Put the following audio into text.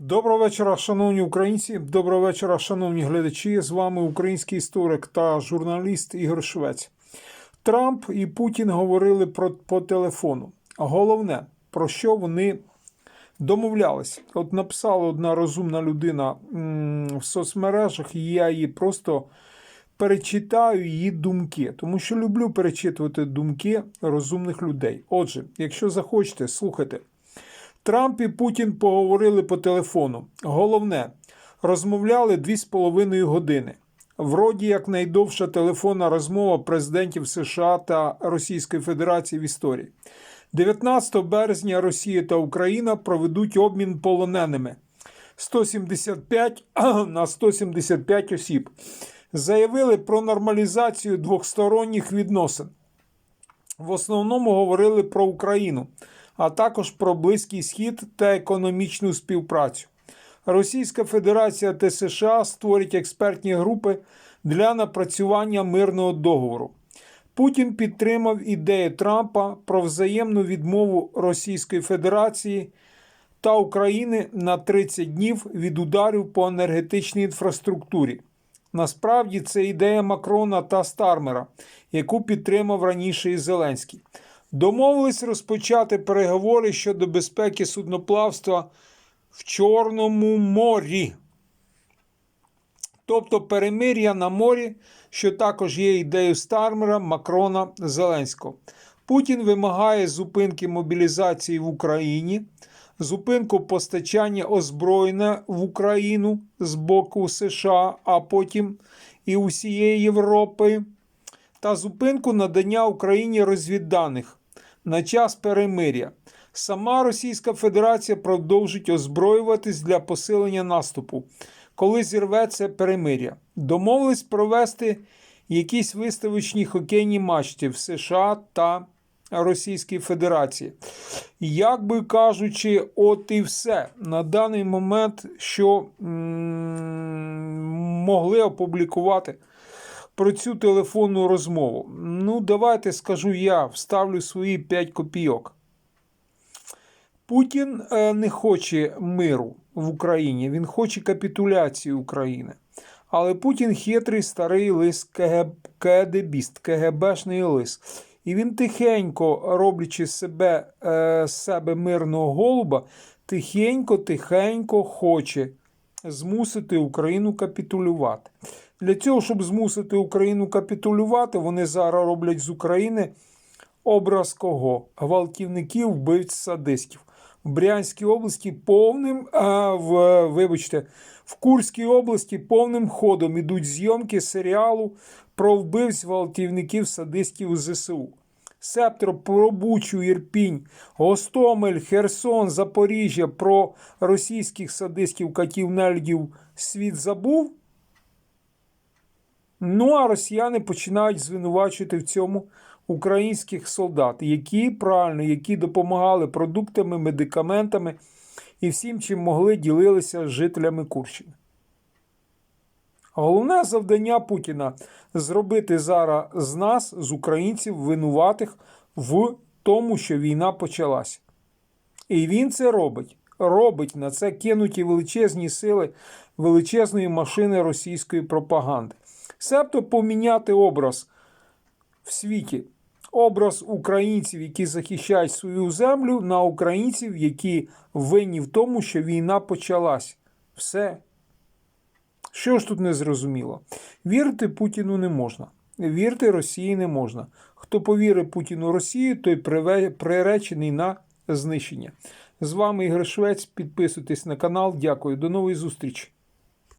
Доброго вечора, шановні українці. Доброго вечора, шановні глядачі. З вами український історик та журналіст Ігор Швець. Трамп і Путін говорили про, по телефону. Головне, про що вони домовлялись. От написала одна розумна людина в соцмережах, і я її просто перечитаю її думки, тому що люблю перечитувати думки розумних людей. Отже, якщо захочете, слухайте. Трамп і Путін поговорили по телефону. Головне, розмовляли 2,5 години. Вроді як найдовша телефонна розмова президентів США та Російської Федерації в історії. 19 березня Росія та Україна проведуть обмін полоненими 175 на 175 осіб. Заявили про нормалізацію двосторонніх відносин. В основному говорили про Україну, а також про Близький Схід та економічну співпрацю. Російська Федерація та США створять експертні групи для напрацювання мирного договору. Путін підтримав ідею Трампа про взаємну відмову Російської Федерації та України на 30 днів від ударів по енергетичній інфраструктурі. Насправді це ідея Макрона та Стармера, яку підтримав раніше і Зеленський. Домовились розпочати переговори щодо безпеки судноплавства в Чорному морі. Тобто перемир'я на морі, що також є ідеєю Стармера, Макрона, Зеленського. Путін вимагає зупинки мобілізації в Україні, зупинку постачання озброєння в Україну з боку США, а потім і усієї Європи, та зупинку надання Україні розвідданих на час перемир'я. Сама Російська Федерація продовжить озброюватись для посилення наступу, коли зірветься перемир'я. Домовились провести якісь виставочні хокейні матчі в США та Російській Федерації. Як би кажучи, от і все. На даний момент, що м, могли опублікувати про цю телефонну розмову. Ну, давайте скажу я, вставлю свої 5 копійок. Путін е, не хоче миру в Україні, він хоче капітуляції України. Але Путін хитрий старий лис КГБ, КДБіст, КГБшний лис. І він тихенько, роблячи себе, е, з себе мирного голуба, тихенько, тихенько хоче змусити Україну капітулювати. Для цього, щоб змусити Україну капітулювати, вони зараз роблять з України образ кого? Гвалтівників, вбивць садистів. В Брянській області повним, а, в, вибачте, в Курській області повним ходом ідуть зйомки серіалу про вбивць гвалтівників садистів ЗСУ. Септро про Бучу, Ірпінь, Гостомель, Херсон, Запоріжжя про російських садистів катів нелюдів світ забув. Ну, а росіяни починають звинувачувати в цьому українських солдат, які правильно, які допомагали продуктами, медикаментами і всім, чим могли, ділилися з жителями Курщини. Головне завдання Путіна зробити зараз з нас, з українців, винуватих в тому, що війна почалася. І він це робить. Робить на це кинуті величезні сили величезної машини російської пропаганди. Себто поміняти образ в світі, образ українців, які захищають свою землю, на українців, які винні в тому, що війна почалась. Все. Що ж тут не зрозуміло? Вірити Путіну не можна. Вірити Росії не можна. Хто повірить Путіну Росії, той приречений на знищення. З вами Ігор Швець. Підписуйтесь на канал. Дякую. До нової зустрічі.